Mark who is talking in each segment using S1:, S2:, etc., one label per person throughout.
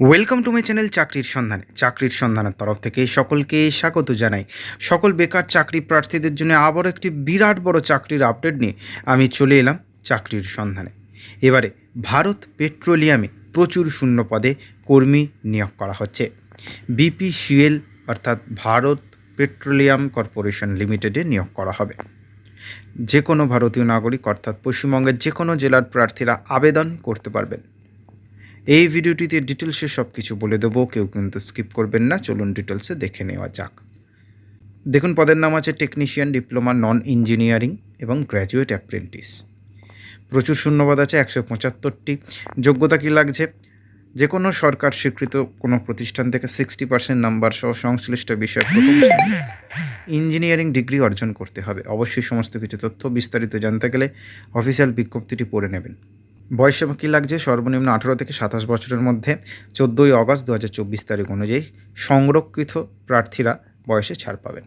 S1: Welcome to my channel চাকরির সন্ধানে চাকরির সন্ধানের তরফ থেকে সকলকে স্বাগত জানাই। সকল বেকার চাকরি প্রার্থীদের জন্য আবার একটি বিরাট বড় চাকরির আপডেট নিয়ে আমি চলে এলাম চাকরির সন্ধানে। এবারে ভারত পেট্রোলিয়ামে প্রচুর শূন্য পদে কর্মী নিয়োগ করা হচ্ছে। বিপিসিএল অর্থাৎ ভারত পেট্রোলিয়াম কর্পোরেশন লিমিটেডে নিয়োগ করা হবে। যে কোনো ভারতীয় নাগরিক, অর্থাৎ পশ্চিমবঙ্গের যে কোনো জেলার প্রার্থীরা আবেদন করতে পারবেন। এই ভিডিওটিতে ডিটেলসে সব কিছু বলে দেবো, কেউ কিন্তু স্কিপ করবেন না, চলুন ডিটেলসে দেখে নেওয়া যাক। দেখুন, পদের নাম আছে টেকনিশিয়ান, ডিপ্লোমা নন ইঞ্জিনিয়ারিং এবং গ্র্যাজুয়েট অ্যাপ্রেন্টিস। প্রচুর শূন্যবাদ আছে, একশো পঁচাত্তরটি। যোগ্যতা কী লাগছে? যে কোনো সরকার স্বীকৃত কোনো প্রতিষ্ঠান থেকে সিক্সটি পার্সেন্ট নাম্বার সহ সংশ্লিষ্ট বিষয়ের ইঞ্জিনিয়ারিং ডিগ্রি অর্জন করতে হবে। অবশ্যই সমস্ত কিছু তথ্য বিস্তারিত জানতে গেলে অফিসিয়াল বিজ্ঞপ্তিটি পড়ে নেবেন। বয়সে কী লাগছে? সর্বনিম্ন আঠারো থেকে সাতাশ বছরের মধ্যে চোদ্দোই অগস্ট দু হাজার চব্বিশ তারিখ অনুযায়ী সংরক্ষিত প্রার্থীরা বয়সে ছাড় পাবেন।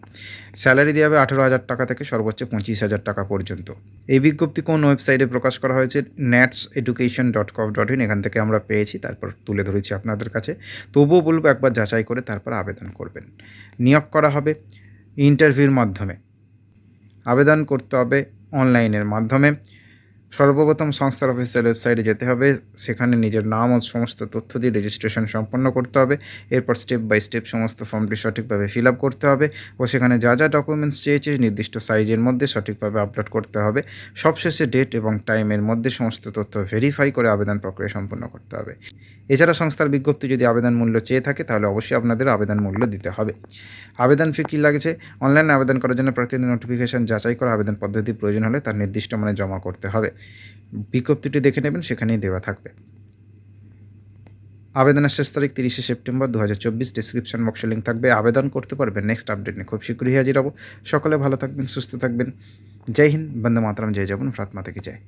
S1: স্যালারি দেওয়া হবে আঠেরো হাজার টাকা থেকে সর্বোচ্চ পঁচিশ হাজার টাকা পর্যন্ত। এই বিজ্ঞপ্তি কোন ওয়েবসাইটে প্রকাশ করা হয়েছে? NATS education dot gov dot in এখান থেকে আমরা পেয়েছি, তারপর তুলে ধরেছি আপনাদের কাছে। তবুও বলব একবার যাচাই করে তারপর আবেদন করবেন। নিয়োগ করা হবে ইন্টারভিউর মাধ্যমে। আবেদন করতে হবে অনলাইনের মাধ্যমে। সর্বপ্রথম সংস্থার অফিসিয়াল ওয়েবসাইটে যেতে হবে। সেখানে নিজের নাম ও সমস্ত তথ্য দিয়ে রেজিস্ট্রেশন সম্পন্ন করতে হবে। এরপর স্টেপ বাই স্টেপ সমস্ত ফর্মটি সঠিকভাবে ফিল আপ করতে হবে ও সেখানে যা যা ডকুমেন্টস চেয়েছে নির্দিষ্ট সাইজের মধ্যে সঠিকভাবে আপলোড করতে হবে। সবশেষে ডেট এবং টাইমের মধ্যে সমস্ত তথ্য ভেরিফাই করে আবেদন প্রক্রিয়া সম্পন্ন করতে হবে। এছাড়া সংস্থার বিজ্ঞপ্তি যদি আবেদন মূল্য চেয়ে থাকে তাহলে অবশ্যই আপনাদের আবেদন মূল্য দিতে হবে। আবেদন ফি কী লাগছে? অনলাইনে আবেদন করার জন্য প্রতিদিন নোটিফিকেশন যাচাই করা আবেদন পদ্ধতি প্রয়োজন হলে তার নির্দিষ্ট মানে জমা করতে হবে। বিজ্ঞপ্তিটি দেখে নেবেন, সেখানেই দেওয়া থাকবে। আবেদনের শেষ তারিখ তিরিশে সেপ্টেম্বর দু হাজার চব্বিশ ডিসক্রিপশন বক্সে লিঙ্ক থাকবে। আবেদন করতে পারবেন নেক্সট আপডেট নিয়ে। খুব শীঘ্রই হাজির হব। সকলে ভালো থাকবেন, সুস্থ থাকবেন। জয় হিন্দ, বন্দে মাতরম, জয় যাবেন ফ্রাতমা থেকে যায়